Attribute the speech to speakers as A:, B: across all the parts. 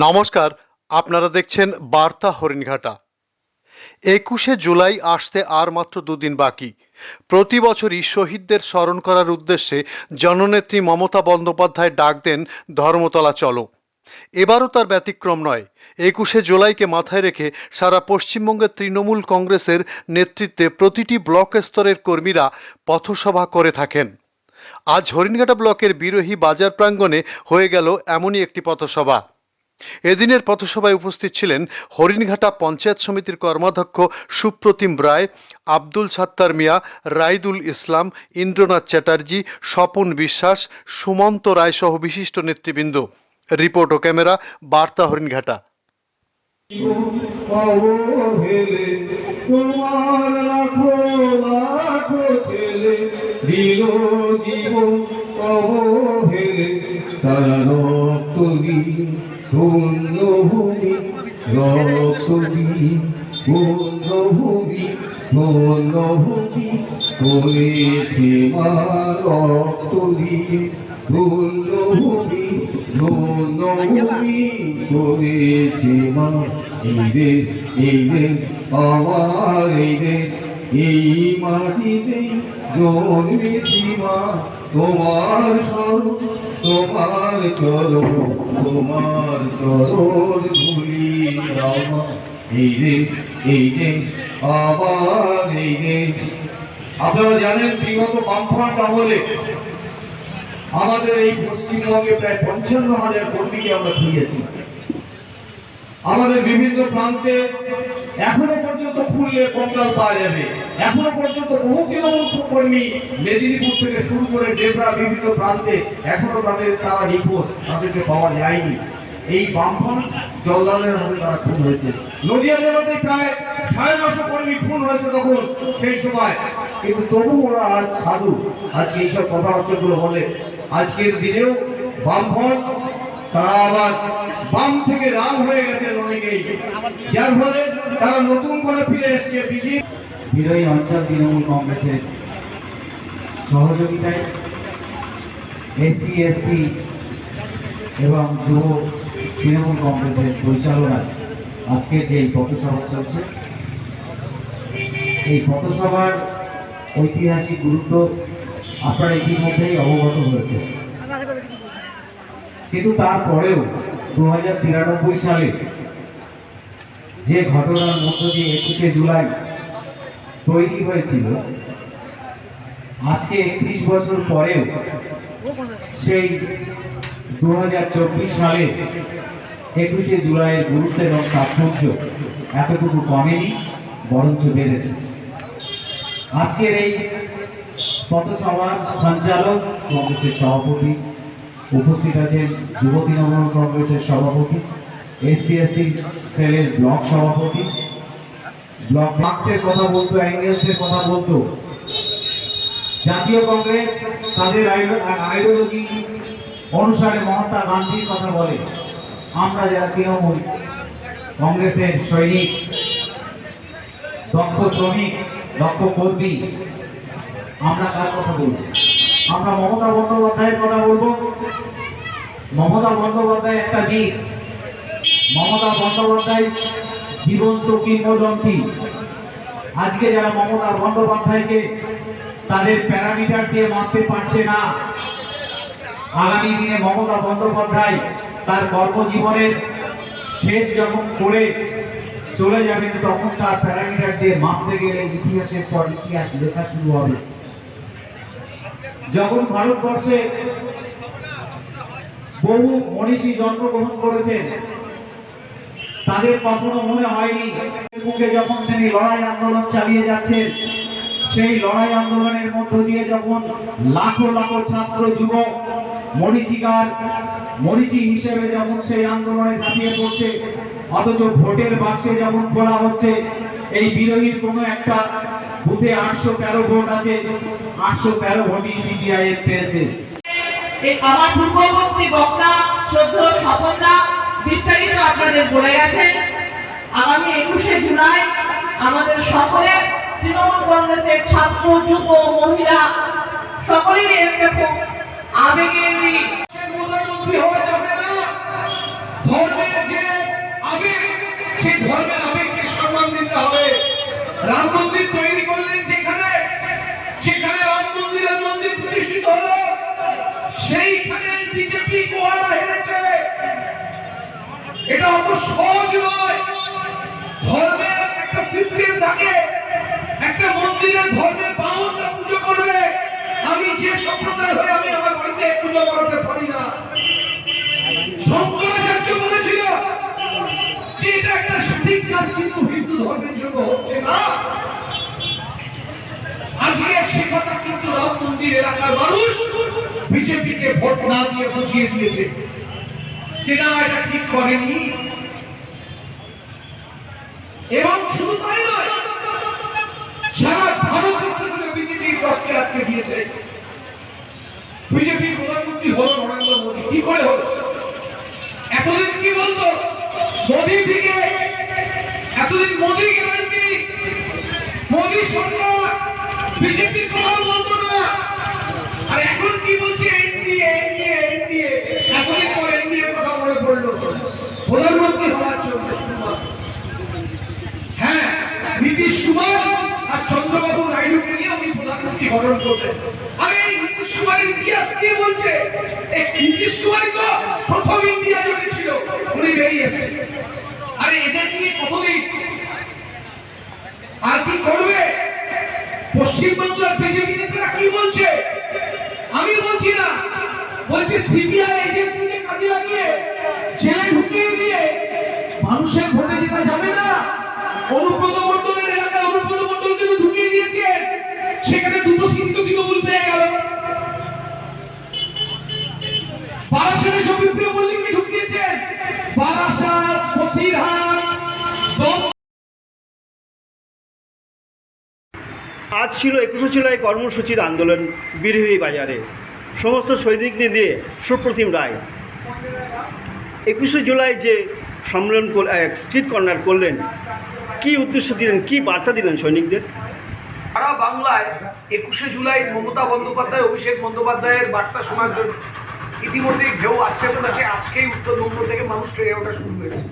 A: নমস্কার, আপনারা দেখছেন বার্তা হরিণঘাটা। একুশে জুলাই আসতে আর মাত্র দুদিন বাকি। প্রতি বছরই শহীদদের স্মরণ করার উদ্দেশ্যে জননেত্রী মমতা বন্দ্যোপাধ্যায় ডাক দেন ধর্মতলা চলো। এবারও তার ব্যতিক্রম নয়। একুশে জুলাইকে মাথায় রেখে সারা পশ্চিমবঙ্গের তৃণমূল কংগ্রেসের নেতৃত্বে প্রতিটি ব্লক স্তরের কর্মীরা পথসভা করে থাকেন। আজ হরিণঘাটা ব্লকের বিরোহী বাজার প্রাঙ্গণে হয়ে গেল এমনই একটি পথসভা। এদিনের পথসভায় উপস্থিত ছিলেন হরিণঘাটা পঞ্চায়েত সমিতির কর্মাধ্যক্ষ সুপ্রতিম রায়, আব্দুল ছাত্তার মিয়া, রাইদুল ইসলাম, ইন্দ্রনাথ চ্যাটার্জি, স্বপন বিশ্বাস, সুমন্ত রায় সহ বিশিষ্ট নেতৃবৃন্দ। রিপোর্ট ও ক্যামেরা, বার্তা হরিণঘাটা।
B: তারা রক্ত ধন্যভূমি দিয়ে ধন্যভূমি ধন্যভূমি করেছে মা রক্ত দিয়ে ধন্যভূমি ধন্যভূমি করেছে মা এই রে এই রে আমার এই রে এই মাটিতে জন্মেছি মা, তোমার স্বরূপ তোমার চরণ তোমার চরণ রামা। এই রে এই রে আমার এই রে আপনারা জানেন বিগত বামফ্রন্ট আমলে আমাদের এই পশ্চিমবঙ্গে প্রায় পঞ্চান্ন হাজার কর্মীকে আমরা খুঁজেছি। আমাদের বিভিন্ন প্রান্তে এখনও পর্যন্ত খুললে কঙ্কাল পাওয়া যাবে। এখনও পর্যন্ত বহু তৃণমূল কর্মী মেদিনীপুর থেকে শুরু করে ডেবরা বিভিন্ন প্রান্তে এখনও তাদের তারা নিখোঁজ, তাদেরকে পাওয়া যায়নি। এই বামফ্রন্ট জলদানের হাতে তারা খুন হয়েছে। নদিয়া জেলাতে প্রায় সাড়ে নশো কর্মী খুন হয়েছে তখন সেই সময়। কিন্তু তবু ওরা আজ সাধু। আজকে এইসব কথাবার্তাগুলো বলে। আজকের দিনেও বামফ্রন্ট তারা আবার বাম থেকে রাম হয়ে গেছেন অনেকেই যার ফলে তারা নতুন করে ফিরে এসছে বিজেপি। বিরোধী অঞ্চল তৃণমূল কংগ্রেসের সহযোগিতায় এসসি, এসটি এবং যুব তৃণমূল কংগ্রেসের পরিচালনায় আজকের যে এই পথসভা চলছে, এই পথসভার ঐতিহাসিক গুরুত্ব আপনারা ইতিমধ্যেই অবগত হয়েছে কিন্তু তারপরেও দু হাজার তিরানব্বই সালে যে ঘটনার মধ্য দিয়ে একুশে জুলাই তৈরি হয়েছিল, আজকে একত্রিশ বছর পরেও সেই দু হাজার চব্বিশ সালে একুশে জুলাইয়ের গুরুত্ব এবং তাৎপর্য এতটুকু কমেনি, বরঞ্চ বেড়েছে। আজকের এই পথসভার সঞ্চালক কংগ্রেসের সভাপতি উপস্থিত আছেন যুব তৃণমূল কংগ্রেসের সভাপতি এসসি এসটি সেলের ব্লক সভাপতি, ব্লক মার্কসের কথা বলতো, অ্যাঙ্গেলসের কথা বলতো। জাতীয় কংগ্রেস তাদের আইডিওলজি অনুসারে মহাত্মা গান্ধীর কথা বলে। আমরা যারা তৃণমূল কংগ্রেসের সৈনিক, দক্ষ শ্রমিক, দক্ষ কর্মী, আমরা কার কথা বলব? আমরা মমতা বন্দ্যোপাধ্যায়ের কথা বলব। মমতা বন্দ্যোপাধ্যায় একটা দিক মমতা বন্দ্যোপাধ্যায় জীবন্ত কিংবদন্তি আজকে যারা মমতা বন্দ্যোপাধ্যায়কে তাদের প্যারামিটার দিয়ে মাপতে পারছে না, আগামী দিনে মমতা বন্দ্যোপাধ্যায় তার কর্মজীবনের শেষ যখন করে চলে যাবেন, তখন তার প্যারামিটার দিয়ে মাপতে গেলে ইতিহাসের পর ইতিহাস লেখা শুরু হবে। যখন ভারতবর্ষে বহু মনীষী জন্মগ্রহণ করেছেন, তাদের কখনো মনে হয়নি বুকে যখন তিনি লড়াই আন্দোলন চালিয়ে যাচ্ছেন, সেই লড়াই আন্দোলনের মধ্য দিয়ে যখন লাখো লাখো ছাত্র, যুবক মরিচিকার মরিচি হিসেবে যেমন সেই আন্দোলনে ঝাঁপিয়ে পড়ছে, অথচ ভোটের বাক্সে যেমন খোলা হচ্ছে, এই বিরোধীর কোনো একটা বুথে আটশো তেরো ভোট আছে আটশো তেরো ভোটই সিপিআই এর পেয়েছে
C: আমার পূর্ববর্তী বক্তা শ্রদ্ধ স্বপনদা বিস্তারিত আপনাদের বলে গেছেন আগামী একুশে জুলাই আমাদের সকলের তৃণমূল কংগ্রেসের ছাত্র যুব মহিলা সকলেরই একটা খুব আবেগের দিক।
B: মুখ্যমন্ত্রী হওয়া যাবে না ধর্মের সেই ধর্মের হবে রাম মন্দির তৈরি করলেন যেখানে? সেখানে রাম মন্দিরের মন্দির প্রতিষ্ঠিত হলো। সেইখানে বিজেপি গোয়ারা হেরেছে। এটা অত সহজ নয়। ধর্মের একটা সিস্টেম থাকে। একটা মন্দিরে ধর্মের বাউনটা পুজো করবে। আমি যে সম্প্রদায় হয়ে আমি আমার বাড়িতে পুজো করাতে পারি না। সঠিক কিন্তু হিন্দু ধর্মের জন্য হচ্ছে না। আজকে সে কথা কিন্তু রাম মন্দির এলাকার মানুষ বিজেপিকে ভোট না দিয়ে বুঝিয়ে দিয়েছে। যে না এটা ঠিক করেনি। এবং শুধু তাই নয়, সারা ভারতবর্ষ জুড়ে বিজেপি রক্ষে আটকে দিয়েছে। বিজেপি প্রধানমন্ত্রী হল নরেন্দ্র মোদী। কি করে হলো? এতদিন কি বলতো? মোদী থেকে এতদিন মোদী গ্যারান্টি মোদী সরকার বিজেপির কথা বলতো না। আর এখন কি বলছে এনডিএ এনডিএ এনডিএ? এতদিন পর এনডিএ কথা মনে পড়ল। প্রধানমন্ত্রী হওয়ার জন্য। হ্যাঁ নীতিশ কুমার আর চন্দ্রবাবু নাইডুকে নিয়ে উনি প্রধানমন্ত্রী গঠন করবেন আরে, এই নীতিশ কুমারের ইতিহাস কে বলছে? এই নীতিশ কুমারই তো প্রথম ইন্ডিয়া জোটে ছিল উনি বেরিয়ে এসেছে আরে এদের নিয়ে কতদিন আর কি করবে পশ্চিমবাংলার বিজেপি নেতারা কি বলছে? আমি বলছি না। বলছে সিবিআই কাজে লাগিয়ে জেলে ঢুকিয়ে দিয়ে মানুষের ভোটে যেতে যাবে না। অনুব্রত মন্ডলের এলাকায় অনুব্রত মন্ডলকে তো ঢুকিয়ে দিয়েছে। সেখানে দুটো তো তৃণমূল পেয়ে গেল। বারাসাতে জমিপ্রিয় মল্লিককে ঢুকিয়েছেন বারাসাত ফকিরহাট
D: আজ ছিল একুশে জুলাই কর্মসূচির আন্দোলন বিরোহী বাজারে। সমস্ত সৈনিকদের দিয়ে সুপ্রতিম রায়। একুশে জুলাই যে সম্মেলন স্ট্রিট কর্নার করলেন, কি উদ্দেশ্য দিলেন, কি বার্তা দিলেন সৈনিকদের?
E: সারা বাংলায় একুশে জুলাই মমতা বন্দ্যোপাধ্যায়, অভিষেক বন্দ্যোপাধ্যায়ের বার্তা শোনার জন্য ইতিমধ্যেই ঢেউ আছে পড়েছে আজকেই উত্তরবঙ্গ থেকে মানুষ ট্রেনে ওঠা শুরু হয়েছে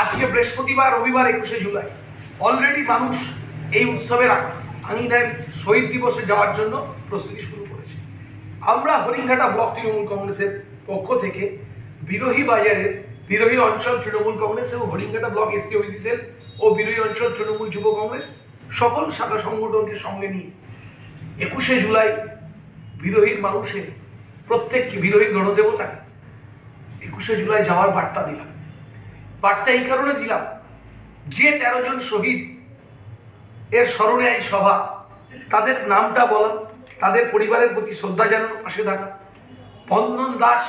E: আজকে বৃহস্পতিবার, রবিবার একুশে জুলাই। অলরেডি মানুষ এই উৎসবের আঙিনায় শহীদ দিবসে যাওয়ার জন্য প্রস্তুতি শুরু করেছে। আমরা হরিণঘাটা ব্লক তৃণমূল কংগ্রেসের পক্ষ থেকে বিরোহী বাজারের বিরোহী অঞ্চল তৃণমূল কংগ্রেস এবং হরিণঘাটা ব্লক ওইসি সেল ও বিরোহী অঞ্চল তৃণমূল যুব কংগ্রেস সকল শাখা সংগঠনকে সঙ্গে নিয়ে একুশে জুলাই বিরোহীর মানুষের প্রত্যেককে বিরোহী গণদেবতাকে একুশে জুলাই যাওয়ার বার্তা দিলাম। বার্তা এই কারণে দিলাম যে তেরো জন শহীদ এর স্মরণে এই সভা। তাদের নামটা বলা, তাদের পরিবারের প্রতি শ্রদ্ধা জানানোর পাশে থাকা। বন্ধন দাস,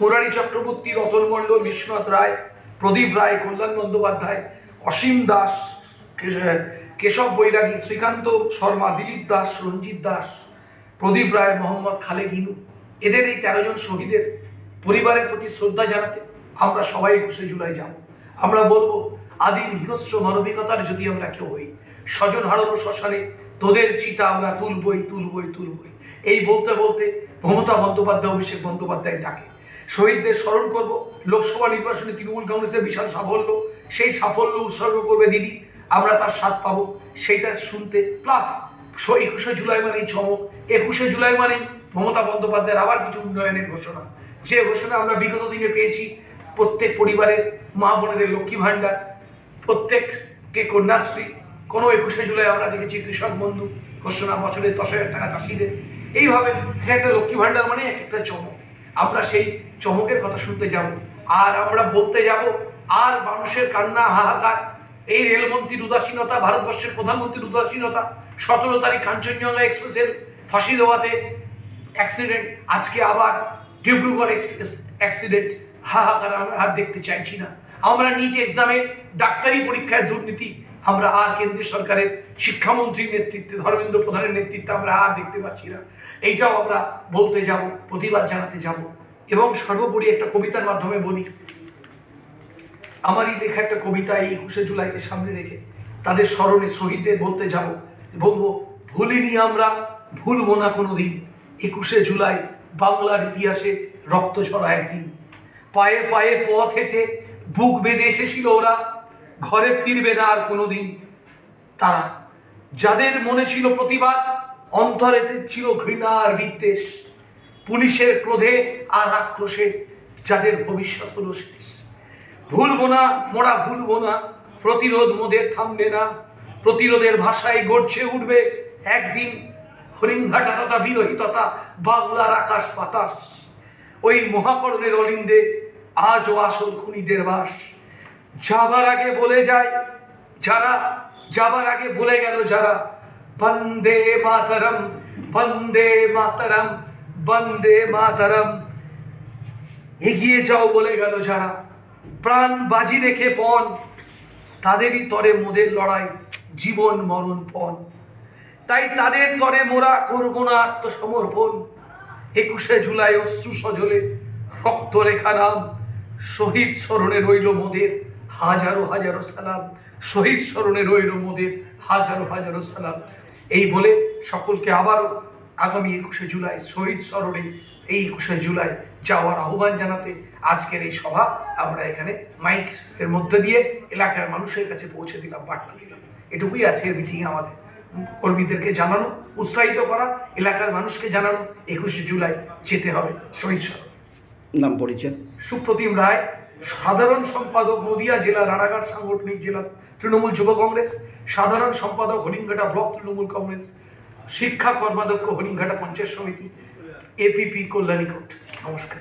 E: মুরারি চক্রবর্তী, রতন মণ্ডল বিশ্বনাথ রায়, প্রদীপ রায়, কল্যাণ বন্দ্যোপাধ্যায়, অসীম দাস কেশব বৈরাগী, শ্রীকান্ত শর্মা, দিলীপ দাস, রঞ্জিত দাস, প্রদীপ রায়, মোহাম্মদ খালেদ ইনু এদের এই তেরো জন শহীদের পরিবারের প্রতি শ্রদ্ধা জানাতে আমরা সবাই একুশে জুলাই যাব। আমরা বলব আদিম হিংস্র মানবিকতার যদি আমরা কেউ হই, স্বজন হারানো শ্মশানে তোদের চিতা আমরা তুলবই তুলবই তুলবই। এই বলতে বলতে মমতা বন্দ্যোপাধ্যায়, অভিষেক বন্দ্যোপাধ্যায় ডাকে। শহীদদের স্মরণ করব, লোকসভা নির্বাচনে তৃণমূল কংগ্রেসের বিশাল সাফল্য, সেই সাফল্য উৎসর্গ করবে দিদি। আমরা তার স্বাদ পাবো, সেইটা শুনতে। প্লাস একুশে জুলাই মানেই চমক, একুশে জুলাই মানেই মমতা বন্দ্যোপাধ্যায়ের আবার কিছু উন্নয়নের ঘোষণা। যে ঘোষণা আমরা বিগত দিনে পেয়েছি, প্রত্যেক পরিবারের মা বোনেদের লক্ষ্মী ভাণ্ডার প্রত্যেককে কন্যাশ্রী। কোনো একুশে জুলাই আমরা দেখেছি কৃষক বন্ধু, ঘোষণা বছরে দশ হাজার টাকা চাষিদের। এইভাবে এক একটা লক্ষ্মী ভাণ্ডার মানে এক একটা চমক। আমরা সেই চমকের কথা শুনতে যাব। আর আমরা বলতে যাব, আর মানুষের কান্না, হাহাকার, এই রেলমন্ত্রীর উদাসীনতা, ভারতবর্ষের প্রধানমন্ত্রীর উদাসীনতা, সতেরো তারিখ কাঞ্চনজঙ্ঘা এক্সপ্রেসের ফাঁসি দেওয়াতে অ্যাক্সিডেন্ট আজকে আবার ডিব্রুগড় এক্সপ্রেস অ্যাক্সিডেন্ট হাহাকার আমরা আর দেখতে চাইছি না। আমরা নিট এক্সামে ডাক্তারি পরীক্ষায় দুর্নীতি, আমরা আর কেন্দ্রীয় সরকারের শিক্ষামন্ত্রীর নেতৃত্বে, ধর্মেন্দ্র প্রধানের নেতৃত্বে আমরা আর দেখতে পাচ্ছি না। এইটাও আমরা বলতে যাব, প্রতিবাদ জানাতে যাব এবং সর্বোপরি একটা কবিতার মাধ্যমে বলি। আমারই লেখা একটা কবিতা এই একুশে জুলাইকে সামনে রেখে তাদের স্মরণে শহীদদের বলতে যাব, বলব, ভুলিনি আমরা, ভুলবো না কোনো দিন একুশে জুলাই বাংলার ইতিহাসে রক্ত ঝরা একদিন। পায়ে পায়ে পথ হেঁটে বুক বেঁধে এসেছিল ওরা। ঘরে ফিরবে না আর কোনোদিন। তারা যাদের মনে ছিল প্রতিবাদ অন্তরেতে ছিল ঘৃণা আর বিদ্বেষ। পুলিশের ক্রোধে আর আক্রোশে যাদের ভবিষ্যৎ হলো শেষ। ভুলবো না, মোরা ভুলবো না, প্রতিরোধ মোদের থামবে না। প্রতিরোধের ভাষায় গড়ছে উঠবে একদিন হরিণঘাটা তথা বিরহিততা বাংলার আকাশ বাতাস। ওই মহাকরণের অলিন্দে আজও আসল খুনিদের বাস। যাবার আগে বলে যায় যারা যাবার আগে বলে গেল যারা, বন্দে মাতরম বন্দে মাতরম বন্দে মাতরম। এগিয়ে যাও বলে গেল যারা, প্রাণ বাজি রেখে পণ। তাদেরই তরে মোদের লড়াই, জীবন মরণ পণ। তাই তাদের তরে মোরা করব না আত্মসমর্পণ। একুশে জুলাই অশ্রু সজলে রক্ত রেখা নাম। শহীদ স্মরণে রইল মোদের হাজারো হাজারো সালাম। শহীদ স্মরণে রইল মোদের হাজারো হাজারো সালাম। এই বলে সকলকে আবারও আগামী একুশে জুলাই, শহীদ স্মরণে এই একুশে জুলাই যাওয়ার আহ্বান জানাতে আজকের এই সভা আমরা এখানে মাইক এর মধ্যে দিয়ে এলাকার মানুষের কাছে পৌঁছে দিলাম, বার্তা দিলাম। এটুকুই আজকের মিটিং আমাদের। কর্মীদেরকে জানানো, উৎসাহিত করা, এলাকার মানুষকে জানানো, একুশে জুলাই যেতে হবে শহীদ স্মরণ।
D: নাম পরিচয়?
E: সুপ্রতিম রায়, সাধারণ সম্পাদক নদিয়া জেলা রানাঘাট সাংগঠনিক জেলা তৃণমূল যুব কংগ্রেস, সাধারণ সম্পাদক হরিণঘাটা ব্লক তৃণমূল কংগ্রেস, শিক্ষা কর্মাধ্যক্ষ হরিণঘাটা পঞ্চায়েত সমিতি, এপিপি কল্যাণী কোর্ট। নমস্কার।